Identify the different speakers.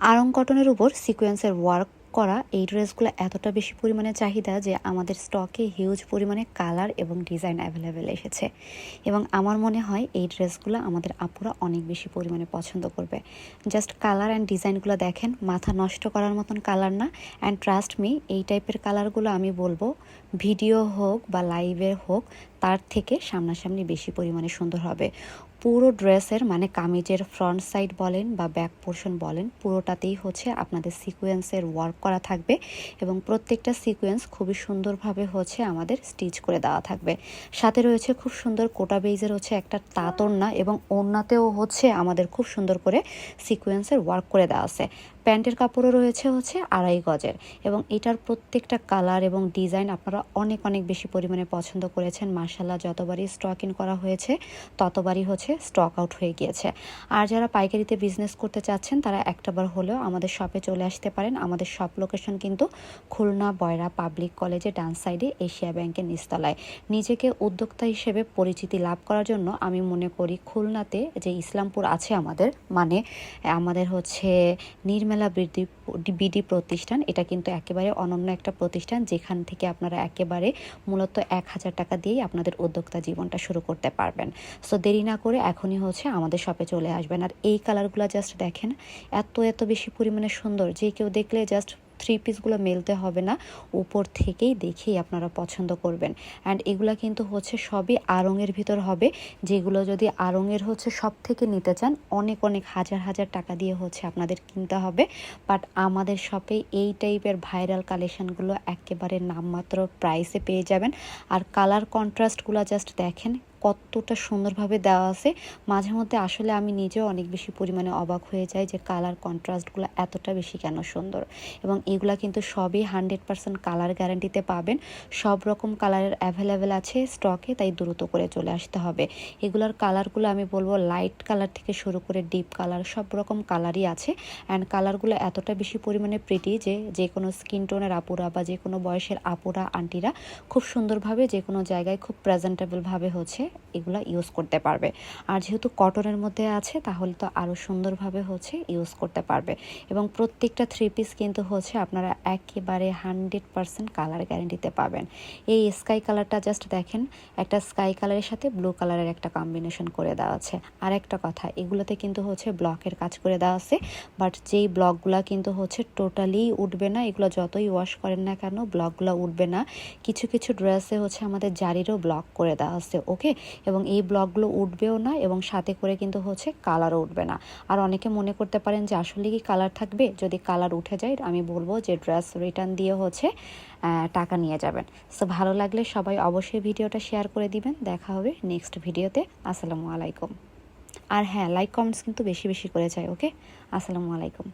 Speaker 1: আরং কটনের উপর সিকোয়েন্সের ওয়ার্ক করা এই ড্রেসগুলো এতটা বেশি পরিমাণে চাহিদা যে আমাদের স্টকে হিউজ পরিমাণে কালার এবং ডিজাইন অ্যাভেলেবেল এসেছে। এবং আমার মনে হয় এই ড্রেসগুলো আমাদের আপুরা অনেক বেশি পরিমাণে পছন্দ করবে। জাস্ট কালার অ্যান্ড ডিজাইনগুলো দেখেন, মাথা নষ্ট করার মতন কালার না। অ্যান্ড ট্রাস্ট মি এই টাইপের কালারগুলো আমি বলব ভিডিও হোক বা লাইভে হোক, তার থেকে সামনাসামনি বেশি পরিমাণে সুন্দর হবে। পুরো ড্রেসের মানে কামিজের ফ্রন্ট সাইড বলেন বা ব্যাক পোর্শন বলেন, পুরোটাতেই হচ্ছে আপনাদের সিকোয়েন্সের ওয়ার্ক করা থাকবে এবং প্রত্যেকটা সিকোয়েন্স খুবই সুন্দরভাবে হচ্ছে আমাদের স্টিচ করে দেওয়া থাকবে। সাথে রয়েছে খুব সুন্দর কোটা বেইজের হচ্ছে একটা তাতন্না এবং ওড়নাতেও হচ্ছে আমাদের খুব সুন্দর করে সিকোয়েন্সের ওয়ার্ক করে দেওয়া আছে। প্যান্টের কাপড়ও রয়েছে হচ্ছে আড়াই গজের। এবং এটার প্রত্যেকটা কালার এবং ডিজাইন আপনারা অনেক অনেক বেশি পরিমাণে পছন্দ করেছেন। মার্শাল্লাহ যতবারই স্টক ইন করা হয়েছে, ততবারই হচ্ছে স্টক আউট হয়ে গিয়েছে। আর যারা পাইকারিতে বিজনেস করতে চাচ্ছেন, তারা একটাবার হলেও আমাদের শপে চলে আসতে পারেন। আমাদের শপ লোকেশন কিন্তু খুলনা বয়রা পাবলিক কলেজে ডান সাইডে এশিয়া ব্যাংকের নিচতলায়। নিজেকে উদ্যোক্তা হিসেবে পরিচিতি লাভ করার জন্য আমি মনে করি খুলনাতে যে ইসলামপুর আছে আমাদের মানে আমাদের হচ্ছে নির্মেলা বৃদ্ধি বিডি প্রতিষ্ঠান, এটা কিন্তু একেবারে অনন্য একটা প্রতিষ্ঠান যেখান থেকে আপনারা একেবারে মূলত এক হাজার টাকা দিয়েই আপনাদের উদ্যোক্তা জীবনটা শুরু করতে পারবেন। সো দেরি না করে এখনই হচ্ছে আমাদের শপে চলে আসবেন। আর এই কালারগুলো জাস্ট দেখেন, এত এত বেশি পরিমাণে সুন্দর। যে কেউ দেখলে জাস্ট থ্রি পিসগুলো মেলতে হবে না। উপর থেকেই দেখেই আপনারা পছন্দ করবেন। অ্যান্ড এগুলো কিন্তু হচ্ছে সবই আড়ঙের ভিতর হবে। যেগুলো যদি আড়ঙের হচ্ছে সব থেকে নিতে চান, অনেক অনেক হাজার হাজার টাকা দিয়ে হচ্ছে আপনাদের কিনতে হবে। বাট আমাদের শপে এই টাইপের ভাইরাল কালেকশানগুলো একেবারে নামমাত্র প্রাইসে পেয়ে যাবেন। আর কালার কন্ট্রাস্টগুলো জাস্ট দেখেন কতটা সুন্দরভাবে দেওয়া আছে। মাঝে মধ্যে আসলে আমি নিজেও অনেক বেশি পরিমাণে অবাক হয়ে যাই যে কালার কন্ট্রাস্টগুলো এতটা বেশি কেন সুন্দর। এবং এগুলা কিন্তু সবই হান্ড্রেড পার্সেন্ট কালার গ্যারান্টিতে পাবেন। সব রকম কালারের অ্যাভেলেবেল আছে স্টকে তাই দ্রুত করে চলে আসতে হবে। এগুলার কালারগুলো আমি বলব লাইট কালার থেকে শুরু করে ডিপ কালার সব রকম কালারই আছে। অ্যান্ড কালারগুলো এতটা বেশি পরিমাণে প্রিটি যে যে কোনো স্কিন টোনের আপুরা বা যে কোনো বয়সের আপুরা আন্টিরা খুব সুন্দরভাবে যে কোনো জায়গায় খুব প্রেজেন্টেবলভাবে হচ্ছে। এগুলো ইউজ করতে পারবে। আর যেহেতু কটনের মধ্যে আছে, তাহলে তো আরও সুন্দরভাবে হচ্ছে ইউজ করতে পারবে। এবং প্রত্যেকটা থ্রি পিস কিন্তু হচ্ছে আপনারা একেবারে হান্ড্রেড পারসেন্ট কালার গ্যারেন্টিতে পাবেন। এই স্কাই কালারটা জাস্ট দেখেন, একটা স্কাই কালারের সাথে ব্লু কালারের একটা কম্বিনেশন করে দেওয়া আছে। আর একটা কথা, এগুলোতে কিন্তু হচ্ছে ব্লকের কাজ করে দেওয়া আছে বাট যেই ব্লকগুলো কিন্তু হচ্ছে টোটালি উঠবে না, এগুলো যতই ওয়াশ করেন না কেন ব্লকগুলো উঠবে না। কিছু কিছু ড্রেসে হচ্ছে আমাদের জারিরও ব্লক করে দেওয়া আছে ওকে এবং এই ব্লকগুলো উঠবেও না এবং সাথে করে কিন্তু হচ্ছে কালারও উঠবে না। আর অনেকে মনে করতে পারেন যে, আসলে কি কালার থাকবে? যদি কালার উঠে যায়, আমি বলব যে ড্রেস রিটার্ন দিয়ে হচ্ছে টাকা নিয়ে যাবেন। সো ভালো লাগলে সবাই অবশ্যই ভিডিওটা শেয়ার করে দিবেন। দেখা হবে নেক্সট ভিডিওতে। আসসালামু আলাইকুম। আর হ্যাঁ লাইক কমেন্টস কিন্তু বেশি বেশি করে চাই ওকে আসসালামু আলাইকুম।